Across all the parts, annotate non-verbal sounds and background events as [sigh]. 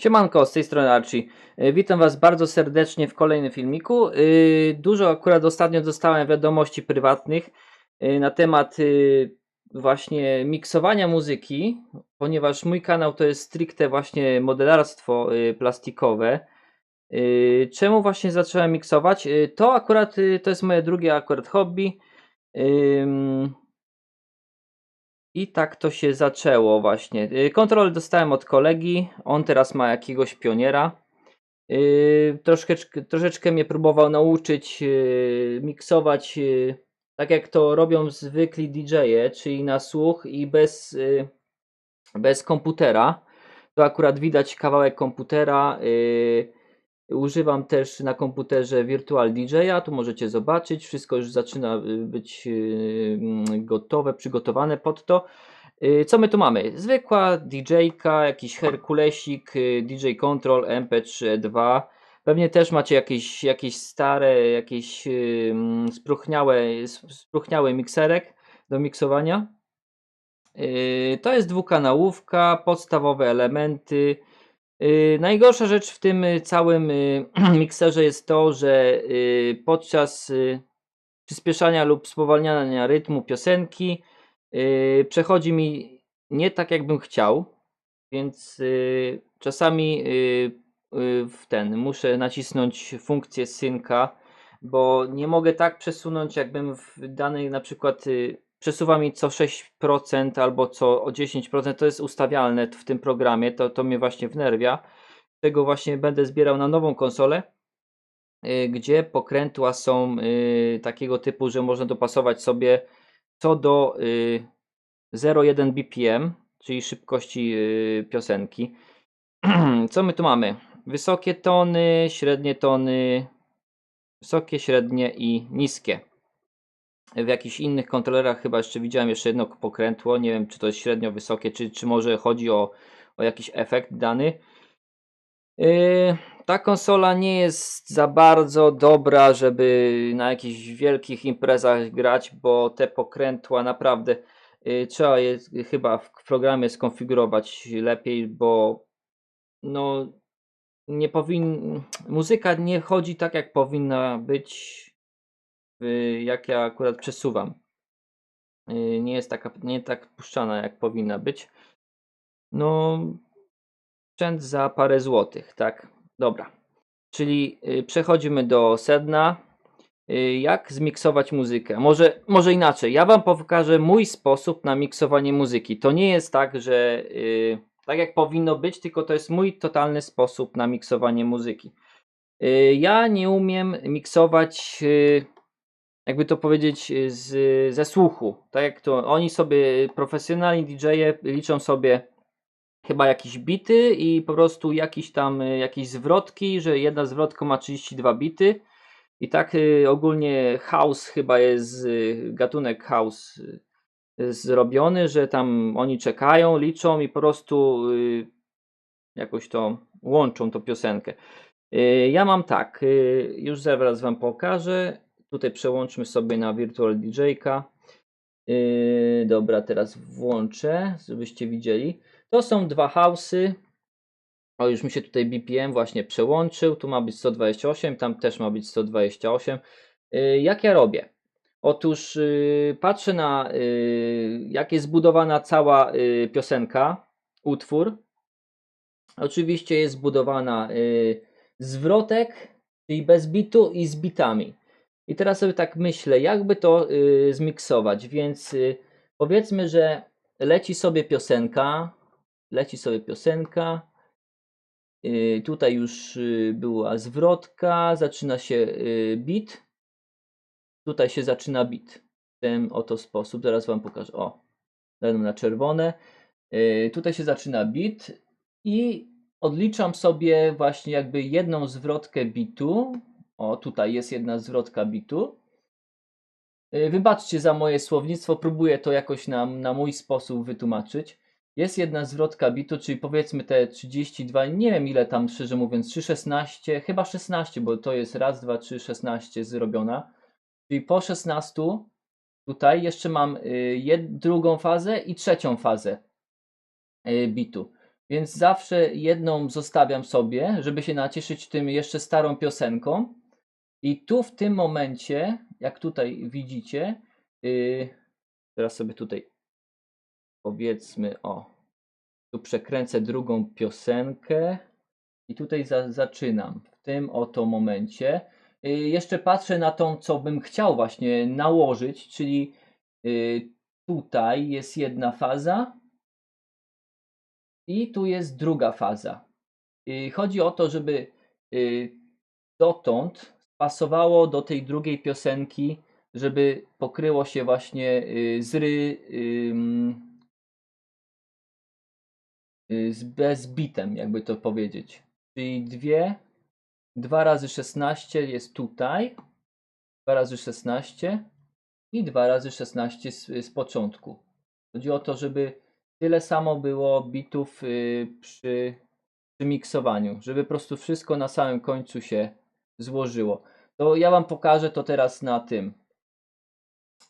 Siemanko, z tej strony Archie. Y, Witam Was bardzo serdecznie w kolejnym filmiku. Y, Dużo akurat ostatnio dostałem wiadomości prywatnych y, na temat właśnie miksowania muzyki, ponieważ mój kanał to jest stricte właśnie modelarstwo plastikowe. Czemu właśnie zacząłem miksować? To akurat to jest moje drugie akurat hobby. I tak to się zaczęło właśnie. Y, Kontrolę dostałem od kolegi, on teraz ma jakiegoś pioniera. Yy, troszeczkę, troszeczkę mnie próbował nauczyć yy, miksować tak jak to robią zwykli DJ-e, czyli na słuch i bez, bez komputera. To akurat widać kawałek komputera. Yy, używam też na komputerze Virtual DJ-a, tu możecie zobaczyć. Wszystko już zaczyna yy, być yy, mm, gotowe, przygotowane pod to. Y, Co my tu mamy? Zwykła DJ-ka, jakiś Herkulesik, y, DJ Control MP3E2. Pewnie też macie jakieś, jakieś stare, jakieś y, mm, spróchniałe, s- spróchniały mikserek do miksowania. Y, To jest dwukanałówka, podstawowe elementy. Y, Najgorsza rzecz w tym y, całym y, [clears throat] mikserze jest to, że podczas przyspieszania lub spowalniania rytmu piosenki przechodzi mi nie tak, jakbym chciał, więc czasami w ten muszę nacisnąć funkcję synka, bo nie mogę tak przesunąć, jakbym w danej na przykład przesuwa mi co 6% albo co o 10%, to jest ustawialne w tym programie, to, to mnie właśnie wnerwia. Tego właśnie będę zbierał na nową konsolę, yy, gdzie pokrętła są yy, takiego typu, że można dopasować sobie co do y, 0,1 BPM, czyli szybkości y, piosenki. [clears throat] Co my tu mamy? Wysokie tony, średnie tony, wysokie, średnie i niskie. W jakichś innych kontrolerach chyba jeszcze widziałem jeszcze jedno pokrętło. Nie wiem, czy to jest średnio wysokie, czy, czy może chodzi o, o jakiś efekt dany. Yy, ta konsola nie jest za bardzo dobra, żeby na jakichś wielkich imprezach grać, bo te pokrętła naprawdę yy, trzeba je chyba w programie skonfigurować lepiej, bo no nie powin... muzyka nie chodzi tak jak powinna być, jak ja akurat przesuwam. Yy, Nie jest taka, nie tak puszczana jak powinna być. No, sprzęt za parę złotych, tak? Dobra. Czyli y, przechodzimy do sedna. Y, jak zmiksować muzykę? Może, może inaczej. Ja Wam pokażę mój sposób na miksowanie muzyki. To nie jest tak, że y, tak jak powinno być, tylko to jest mój totalny sposób na miksowanie muzyki. Y, ja nie umiem miksować, y, jakby to powiedzieć, y, z, ze słuchu. Tak jak to oni sobie, profesjonalni DJ-e, liczą sobie chyba jakieś bity i po prostu jakiś tam y, jakieś zwrotki, że jedna zwrotka ma 32 bity. I tak y, ogólnie house chyba jest gatunek house zrobiony, że tam oni czekają, liczą i po prostu jakoś to łączą tą piosenkę. Ja mam tak, już zaraz wam pokażę. Tutaj przełączmy sobie na Virtual DJ-ka. Yy, dobra, teraz włączę, żebyście widzieli. To są dwa house'y. O, już mi się tutaj BPM właśnie przełączył. Tu ma być 128, tam też ma być 128. Yy, jak ja robię? Otóż yy, patrzę na yy, jak jest zbudowana cała yy, piosenka, utwór. Oczywiście jest zbudowana yy, zwrotek, czyli bez bitu i z bitami. I teraz sobie tak myślę, jakby to yy, zmiksować, więc yy, powiedzmy, że leci sobie piosenka, leci sobie piosenka, yy, tutaj już yy, była zwrotka, zaczyna się yy, bit, tutaj się zaczyna bit w ten oto sposób, zaraz Wam pokażę, o, dam na czerwone, yy, tutaj się zaczyna bit i odliczam sobie właśnie jakby jedną zwrotkę bitu, o, tutaj jest jedna zwrotka bitu. Y, Wybaczcie za moje słownictwo, próbuję to jakoś na, na mój sposób wytłumaczyć. Jest jedna zwrotka bitu, czyli powiedzmy te 32, nie wiem ile tam szczerze mówiąc, 3, 16, chyba 16, bo to jest raz, dwa, trzy, 16 zrobiona. Czyli po 16 tutaj jeszcze mam y, jed, drugą fazę i trzecią fazę y, bitu. Więc zawsze jedną zostawiam sobie, żeby się nacieszyć tym jeszcze starą piosenką. I tu w tym momencie, jak tutaj widzicie, yy, teraz sobie tutaj powiedzmy, o, tu przekręcę drugą piosenkę i tutaj za, zaczynam w tym oto momencie. Yy, jeszcze patrzę na tą, co bym chciał właśnie nałożyć, czyli yy, tutaj jest jedna faza i tu jest druga faza. Yy, chodzi o to, żeby yy, dotąd pasowało do tej drugiej piosenki, żeby pokryło się właśnie yy, z ry, y, z bezbitem, jakby to powiedzieć. Czyli dwie, 2 razy 16 jest tutaj, 2 razy 16 i 2 razy 16 z, z początku. Chodzi o to, żeby tyle samo było bitów y, przy, przy miksowaniu, żeby po prostu wszystko na samym końcu się złożyło. To ja Wam pokażę to teraz na tym.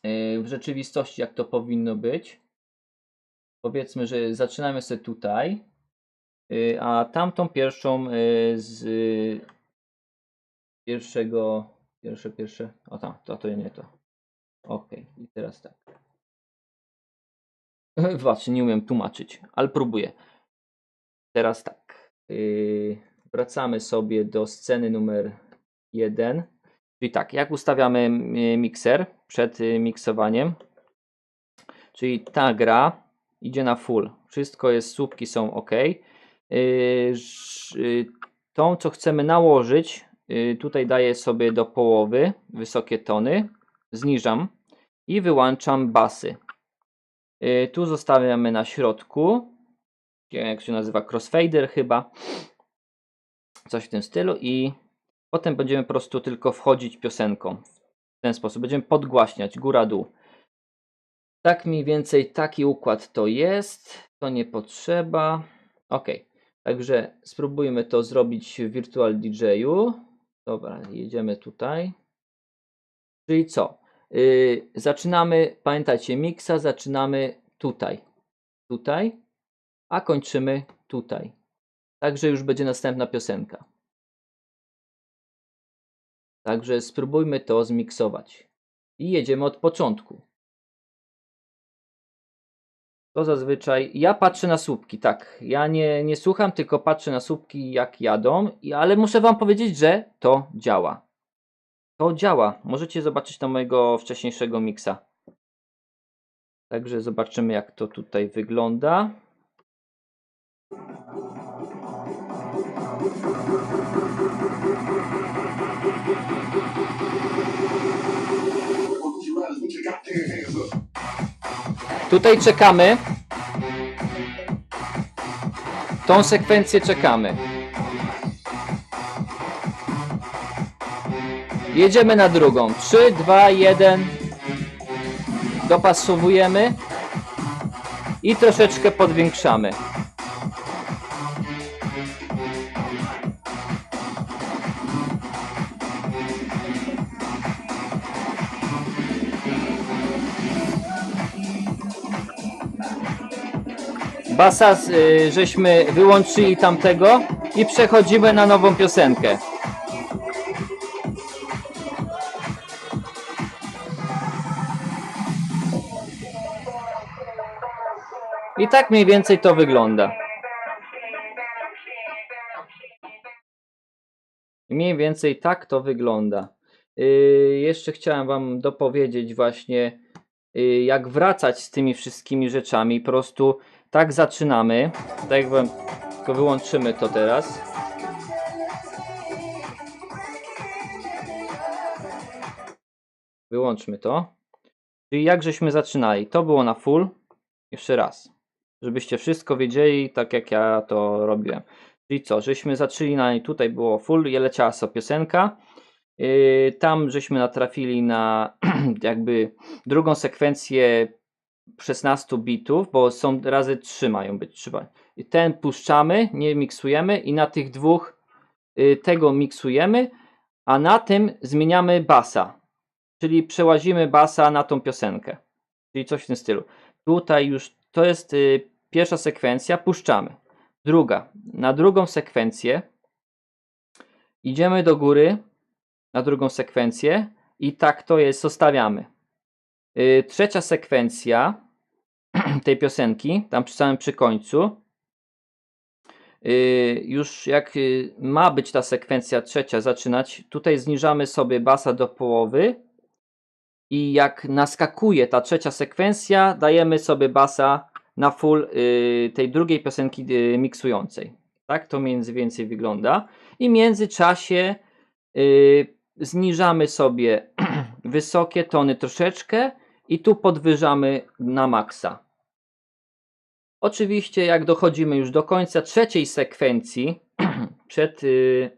y, W rzeczywistości, jak to powinno być. Powiedzmy, że zaczynamy sobie tutaj, y, a tamtą pierwszą y, z pierwszego, pierwsze, pierwsze, o tam, to, to nie to. Ok, i teraz tak. [laughs] Właśnie, nie umiem tłumaczyć, ale próbuję. Teraz tak. Wracamy sobie do sceny numer 1. Czyli tak, jak ustawiamy y, mikser przed y, miksowaniem. Czyli ta gra idzie na full. Wszystko jest, słupki są ok. Ż- y, tą, co chcemy nałożyć, y, tutaj daję sobie do połowy wysokie tony. Zniżam i wyłączam basy. Y, Tu zostawiamy na środku, jak się nazywa, crossfader chyba, coś w tym stylu i potem będziemy po prostu tylko wchodzić piosenką. W ten sposób będziemy podgłaśniać góra-dół. Tak mniej więcej taki układ to jest, to nie potrzeba. Ok, także spróbujmy to zrobić w Virtual DJ-u. Dobra, jedziemy tutaj. Czyli co? Yy, zaczynamy, pamiętajcie, miksa zaczynamy tutaj, tutaj, a kończymy tutaj. Także już będzie następna piosenka. Także spróbujmy to zmiksować. I jedziemy od początku. To zazwyczaj. Ja patrzę na słupki, tak. Ja nie, nie słucham, tylko patrzę na słupki, jak jadą, ale muszę Wam powiedzieć, że to działa. To działa. Możecie zobaczyć na mojego wcześniejszego miksa. Także zobaczymy, jak to tutaj wygląda. Tutaj czekamy. Tą sekwencję czekamy. Jedziemy na drugą. 3, 2, 1. Dopasowujemy i troszeczkę podwiększamy. Basa y, żeśmy wyłączyli tamtego i przechodzimy na nową piosenkę. I tak mniej więcej to wygląda. Mniej więcej tak to wygląda. Yy, jeszcze chciałem Wam dopowiedzieć właśnie, yy, jak wracać z tymi wszystkimi rzeczami. Po prostu tak zaczynamy. Tak jak Wam, tylko wyłączymy to teraz. Wyłączmy to. Czyli jak żeśmy zaczynali. To było na full. Jeszcze raz. Żebyście wszystko wiedzieli, tak jak ja to robiłem. Czyli co, żeśmy zaczęli na tutaj było full, i leciała piosenka. Yy, tam żeśmy natrafili na [clears throat] jakby drugą sekwencję 16 bitów, bo są razy 3 mają być. I ten puszczamy, nie miksujemy i na tych dwóch y, tego miksujemy, a na tym zmieniamy basa. Czyli przełazimy basa na tą piosenkę. Czyli coś w tym stylu. Tutaj już to jest y, pierwsza sekwencja, puszczamy. Druga. Na drugą sekwencję idziemy do góry, na drugą sekwencję i tak to jest, zostawiamy. Yy, trzecia sekwencja [clears throat] tej piosenki, tam przy samym przy końcu, yy, już jak yy, ma być ta sekwencja trzecia zaczynać, tutaj zniżamy sobie basa do połowy i jak naskakuje ta trzecia sekwencja, dajemy sobie basa na full tej drugiej piosenki miksującej. Tak to mniej więcej wygląda. I w międzyczasie zniżamy sobie [clears throat] wysokie tony troszeczkę i tu podwyżamy na maksa. Oczywiście, jak dochodzimy już do końca trzeciej sekwencji, [clears throat] przed yy,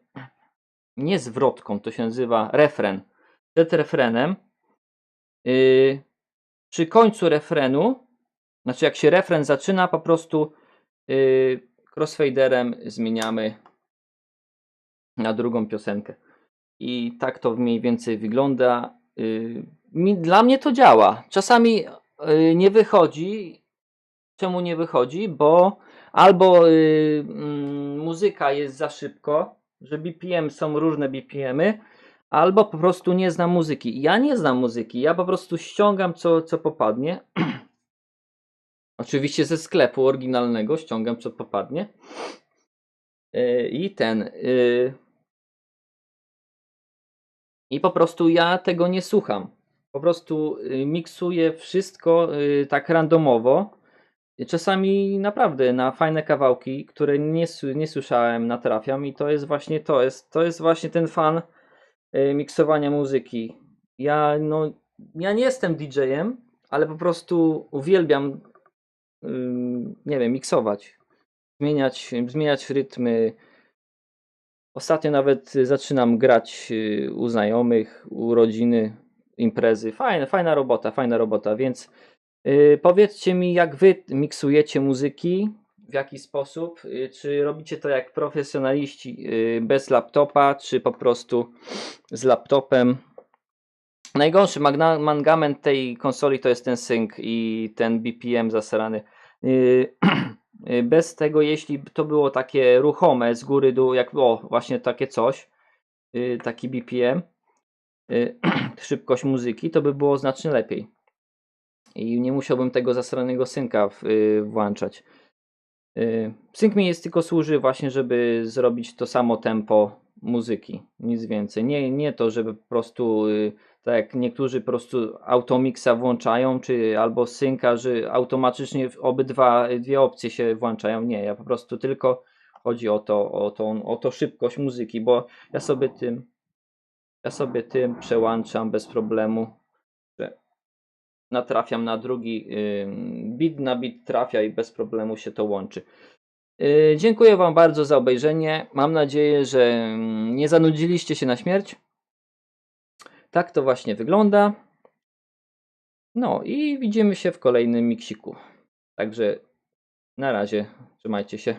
to się nazywa refren, przed refrenem, yy, przy końcu refrenu, znaczy jak się refren zaczyna, po prostu yy, crossfaderem zmieniamy na drugą piosenkę. I tak to mniej więcej wygląda. Yy, mi, dla mnie to działa. Czasami yy, nie wychodzi. Czemu nie wychodzi? Bo albo yy, mm, muzyka jest za szybko, że BPM są różne BPMy, albo po prostu nie znam muzyki. Ja nie znam muzyki, ja po prostu ściągam co, co popadnie. [clears throat] Oczywiście ze sklepu oryginalnego ściągam co popadnie. Yy, I ten. Yy, I po prostu ja tego nie słucham. Po prostu yy, miksuję wszystko yy, tak randomowo. Czasami naprawdę na fajne kawałki, które nie, nie słyszałem, natrafiam i to jest właśnie to. Jest, to jest właśnie ten fan yy, miksowania muzyki. Ja, no, ja nie jestem DJ-em, ale po prostu uwielbiam nie wiem, miksować, zmieniać, zmieniać rytmy. Ostatnio nawet zaczynam grać y, u znajomych, u rodziny, imprezy. Fajna, fajna robota, fajna robota, więc y, powiedzcie mi, jak wy miksujecie muzyki, w jaki sposób, y, czy robicie to jak profesjonaliści y, bez laptopa, czy po prostu z laptopem. Najgorszy mankament tej konsoli to jest ten sync i ten BPM zasrany. Yy, yy, [clears throat] Bez tego, jeśli to było takie ruchome z góry dół, jak o, właśnie takie coś, yy, taki BPM, yy, [clears throat] szybkość muzyki, to by było znacznie lepiej. I nie musiałbym tego zasranego synka w- yy, włączać. Yy, Sync mi jest tylko służy właśnie, żeby zrobić to samo tempo muzyki, nic więcej. Nie, nie to, żeby po prostu tak jak niektórzy po prostu automixa włączają, czy albo synka, że automatycznie obydwa dwie opcje się włączają. Nie, ja po prostu tylko chodzi o to, o tą, o to szybkość muzyki, bo ja sobie tym ja sobie tym przełączam bez problemu, że natrafiam na drugi bit na bit trafia i bez problemu się to łączy. Yy, Dziękuję Wam bardzo za obejrzenie. Mam nadzieję, że nie zanudziliście się na śmierć. Tak to właśnie wygląda. No i widzimy się w kolejnym miksiku. Także na razie, trzymajcie się.